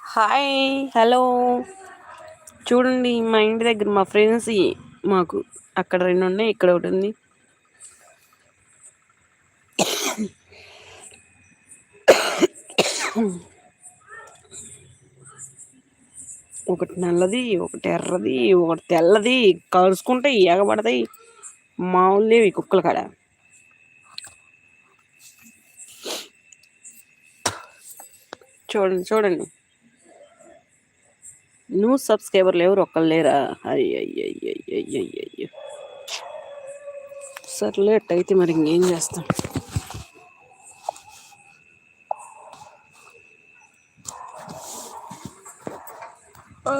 Hi. Hello. చూడండి మా ఇంటి దగ్గర మా ఫ్రెండ్స్ మాకు అక్కడ రెండు ఉన్నాయి ఇక్కడ ఒకటి ఉంది. ఒకటి నల్లది ఒకటి ఎర్రది ఒకటి తెల్లది కలుసుకుంటాయి ఎగబడతాయి మామూలు కుక్కల కాడ. చూడండి చూడండి. నువ్వు సబ్స్క్రైబర్లు ఎవరు? ఒక్కరు లేరా? అయ్యయ్యయ్యయ్యయ్యయ్యో సర్లే అయితే మరి ఇంకేం చేస్తాం?